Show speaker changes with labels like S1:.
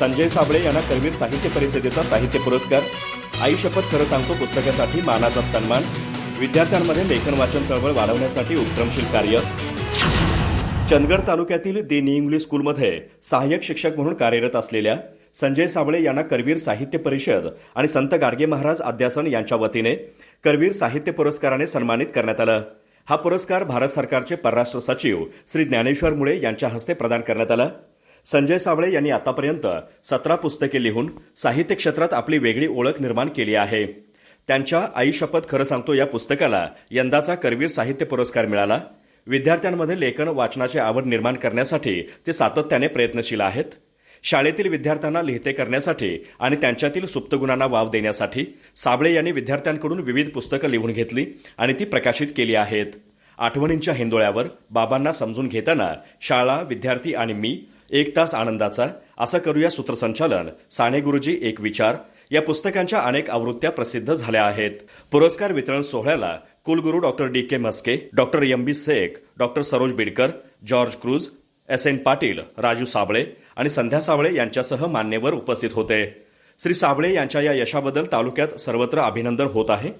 S1: संजय साबळे यांना करवीर साहित्य परिषदेचा साहित्य पुरस्कार. आई शपथ खरं सांगतो पुस्तकासाठी मानाचा सन्मान. विद्यार्थ्यांमध्ये लेखन वाचन चळवळ वाढवण्यासाठी उपक्रमशील कार्य. चंदगड तालुक्यातील दी इंग्लिश स्कूलमध्ये सहाय्यक शिक्षक म्हणून कार्यरत असलेल्या संजय साबळे यांना करवीर साहित्य परिषद आणि संत गाडगे महाराज अध्यासन यांच्या वतीने करवीर साहित्य पुरस्काराने सन्मानित करण्यात आलं. हा पुरस्कार भारत सरकारचे परराष्ट्र सचिव श्री ज्ञानेश्वर मुळे यांच्या हस्ते प्रदान करण्यात आला. संजय साबळे यांनी आतापर्यंत सतरा पुस्तके लिहून साहित्य क्षेत्रात आपली वेगळी ओळख निर्माण केली आहे. त्यांच्या आई शपथ खरं सांगतो या पुस्तकाला यंदाचा करवीर साहित्य पुरस्कार मिळाला. विद्यार्थ्यांमध्ये लेखन वाचनाची आवड निर्माण करण्यासाठी ते सातत्याने प्रयत्नशील आहेत. शाळेतील विद्यार्थ्यांना लिहिते करण्यासाठी आणि त्यांच्यातील सुप्तगुणांना वाव देण्यासाठी साबळे यांनी विद्यार्थ्यांकडून विविध पुस्तकं लिहून घेतली आणि ती प्रकाशित केली आहेत. आठवणींच्या हिंदोळ्यावर बाबांना समजून घेताना शाळा विद्यार्थी आणि मी एक तास आनंदाचा असं करूया सूत्रसंचालन. साने गुरुजी एक विचार. या पुस्तकांच्या अनेक आवृत्त्या प्रसिद्ध झाल्या आहेत. पुरस्कार वितरण सोहळ्याला कुलगुरू doctor D. K. Maske doctor M. B. Shaikh doctor Saroj Bidkar George Cruz S. N. Patil Raju Sable आणि संध्या साबळे यांच्यासह मान्यवर उपस्थित होते. श्री साबळे यांच्या या यशाबद्दल तालुक्यात सर्वत्र अभिनंदन होत आहे.